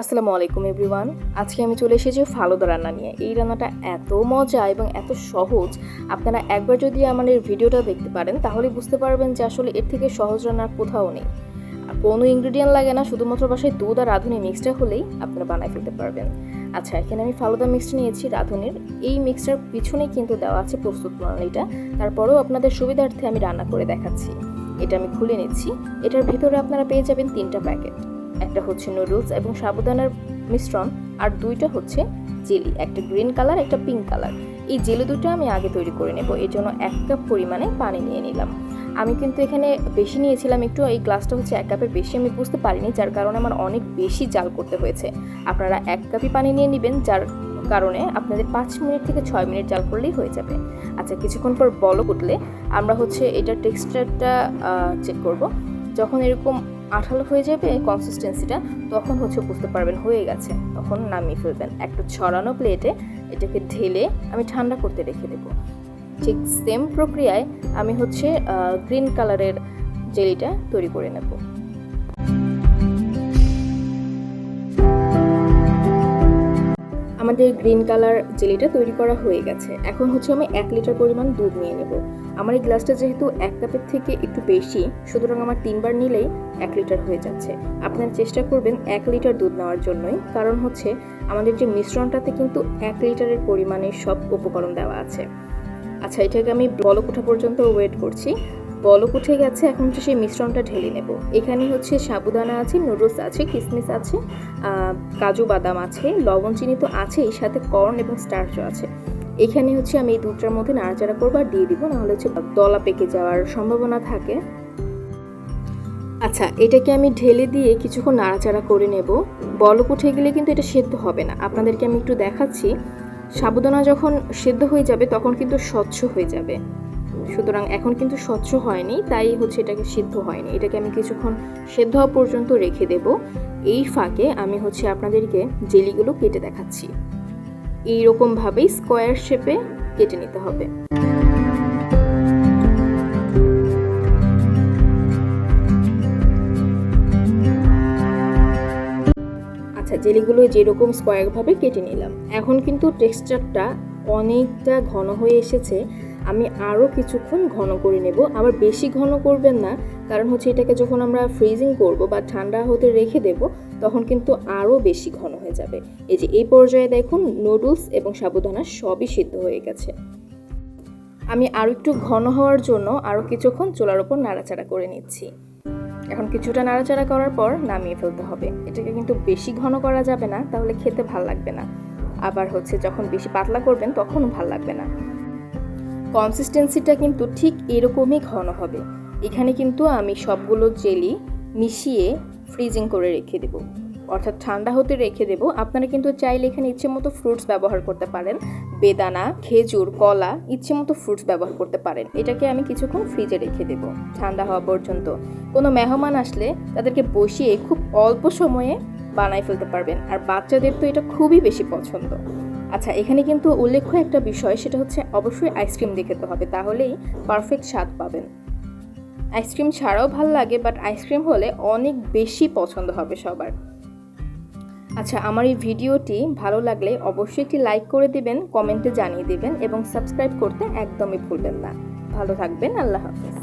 আসসালামু আলাইকুম, এভরিওয়ান। আজকে আমি চলে এসেছি ফালুদা রান্না নিয়ে। এই রান্নাটা এত মজা এবং এত সহজ। আপনারা একবার যদি আমার আমাদের ভিডিওটা দেখতে পারেন, তাহলে বুঝতে পারবেন যে আসলে এর থেকে সহজ রান্নার কোথাও নেই। আর কোনো ইনগ্রিডিয়েন্ট লাগে না, শুধুমাত্র বাসায় দুধ আর রাঁধুনি মিক্সটা হলেই আপনারা বানায় ফেলতে পারবেন। আচ্ছা এখানে আমি ফালুদা মিক্সটা নিয়েছি, রাঁধুনির। এই মিক্সটার পিছনে কিন্তু দেওয়া আছে প্রস্তুত প্রণালীটা। তারপরেও আপনাদের সুবিধার্থে আমি রান্না করে দেখাচ্ছি। এটা আমি খুলে নিচ্ছি। এটার ভিতরে আপনারা পেয়ে যাবেন তিনটা প্যাকেট একটা হচ্ছে নুডলস এবং সাবুদানার মিশ্রণ, আর দুইটা হচ্ছে জেলি, একটা গ্রিন কালার, একটা পিঙ্ক কালার। এই জেলি দুটো আমি আগে তৈরি করে নেব, এর জন্য এক কাপ পরিমাণে পানি নিয়ে নিলাম। আমি কিন্তু এখানে বেশি নিয়েছিলাম, একটু এই গ্লাসটা হচ্ছে এক কাপের বেশি, আমি বুঝতে পারিনি, যার কারণে আমার অনেক বেশি জাল করতে হয়েছে। আপনারা এক কাপই পানি নিয়ে নেবেন, যার কারণে আপনাদের পাঁচ মিনিট থেকে ছয় মিনিট জাল করলেই হয়ে যাবে। আচ্ছা কিছুক্ষণ পর বলক উঠলে আমরা হচ্ছে এটার টেক্সচারটা চেক করব। যখন এরকম আঠালো হয়ে যাবে কনসিস্টেন্সিটা তখন হচ্ছে বুঝতে পারবেন হয়ে গেছে। তখন নামিয়ে ফেলবেন। একটা ছড়ানো প্লেটে এটাকে ঢেলে আমি ঠান্ডা করতে রেখে দেবো। ঠিক সেম প্রক্রিয়ায় আমি হচ্ছে গ্রিন কালারের জেলিটা তৈরি করে নেব। আমাদের গ্রিন কালার জেলিটা তৈরি করা হয়ে গেছে। এখন হচ্ছে আমি এক লিটার পরিমাণ দুধ নিয়ে নেব। আমার এই গ্লাসটা যেহেতু এক কাপের থেকে একটু বেশি, সুতরাং আমার তিনবার নিলেই এক লিটার হয়ে যাচ্ছে। আপনারা চেষ্টা করবেন এক লিটার দুধ নেওয়ার জন্যই। কারণ হচ্ছে আমাদের যে মিশ্রণটাতে কিন্তু এক লিটারের পরিমাণে সব উপকরণ দেওয়া আছে। আচ্ছা এটাকে আমি বলক ওঠা পর্যন্ত ওয়েট করছি। বলক উঠে গেছে, এখন হচ্ছে সেই মিশ্রণটা ঢেলে নেব। এখানে হচ্ছে সাবুদানা আছে নুডলস আছে কিশমিশ আছে কাজু বাদাম আছে, লবণ চিনি তো আছেই সাথে কর্ন এবং স্টার্চও আছে। এখানে হচ্ছে আমি এই দুধটার মধ্যে নাড়াচাড়া করব আর দিয়ে দিব, নাহলে হচ্ছে দলা পেকে যাওয়ার সম্ভাবনা থাকে। আচ্ছা এটাকে আমি ঢেলে দিয়ে কিছুক্ষণ নাড়াচাড়া করে নেব। বলক উঠে গেলে কিন্তু এটা সেদ্ধ হবে না। আপনাদেরকে আমি একটু দেখাচ্ছি। সাবুদানা যখন সেদ্ধ হয়ে যাবে, তখন কিন্তু স্বচ্ছ হয়ে যাবে। সুতরাং এখন কিন্তু স্বচ্ছ হয়নি, তাই হচ্ছে এটাকে সিদ্ধ হয়নি। এটাকে আমি কিছুক্ষণ সেদ্ধ হওয়া পর্যন্ত রেখে দেব। এই ফাঁকে আমি হচ্ছে আপনাদেরকে জেলিগুলো কেটে দেখাচ্ছি। এইরকমভাবেই স্কোয়ার শেপে কেটে নিতে হবে। আচ্ছা জেলিগুলো যেরকম স্কোয়ারভাবে কেটে নিলাম। এখন কিন্তু টেক্সচারটা অনেকটা ঘন হয়ে এসেছে। আমি আরও কিছুক্ষণ ঘন করে নেব। আবার বেশি ঘন করবেন না, কারণ হচ্ছে এটাকে যখন আমরা ফ্রিজিং করব বা ঠান্ডা হতে রেখে দেব, তখন কিন্তু আরও বেশি ঘন হয়ে যাবে। এই যে, এই পর্যায়ে দেখুন নুডলস এবং সাবুদানা সবই সিদ্ধ হয়ে গেছে। আমি আরও একটু ঘন হওয়ার জন্য আরও কিছুক্ষণ চুলার ওপর নাড়াচাড়া করে নিচ্ছি। এখন কিছুটা নাড়াচাড়া করার পর নামিয়ে ফেলতে হবে। এটাকে কিন্তু বেশি ঘন করা যাবে না, তাহলে খেতে ভালো লাগবে না। আবার হচ্ছে যখন বেশি পাতলা করবেন, তখনও ভালো লাগবে না। কনসিস্টেন্সিটা কিন্তু ঠিক এরকমই ঘন হবে। এখানে কিন্তু আমি সবগুলো জেলি মিশিয়ে ফ্রিজিং করে রেখে দেব। অর্থাৎ ঠান্ডা হতে রেখে দেব। আপনারা কিন্তু চাইলে এখানে ইচ্ছে মতো ফ্রুটস ব্যবহার করতে পারেন। বেদানা, খেজুর, কলা ইচ্ছে মতো ফ্রুটস ব্যবহার করতে পারেন। এটাকে আমি কিছুক্ষণ ফ্রিজে রেখে দেব ঠান্ডা হওয়া পর্যন্ত। কোনো মেহমান আসলে তাদেরকে বসিয়ে খুব অল্প সময়ে বানায় ফেলতে পারবেন। আর বাচ্চাদের তো এটা খুবই বেশি পছন্দ। আচ্ছা এখানে কিন্তু উল্লেখ্য একটা বিষয়, সেটা হচ্ছে অবশ্যই আইসক্রিম দিয়ে খেতে হবে, তাহলেই পারফেক্ট স্বাদ পাবেন। আইসক্রিম ছাড়াও ভালো লাগে বাট আইসক্রিম হলে অনেক বেশি পছন্দ হবে সবার। আচ্ছা আমার এই ভিডিওটি ভালো লাগলে অবশ্যই একটি লাইক করে দিবেন, কমেন্টে জানিয়ে দিবেন, এবং সাবস্ক্রাইব করতে একদমই ভুলবেন না। ভালো থাকবেন, আল্লাহ হাফেজ।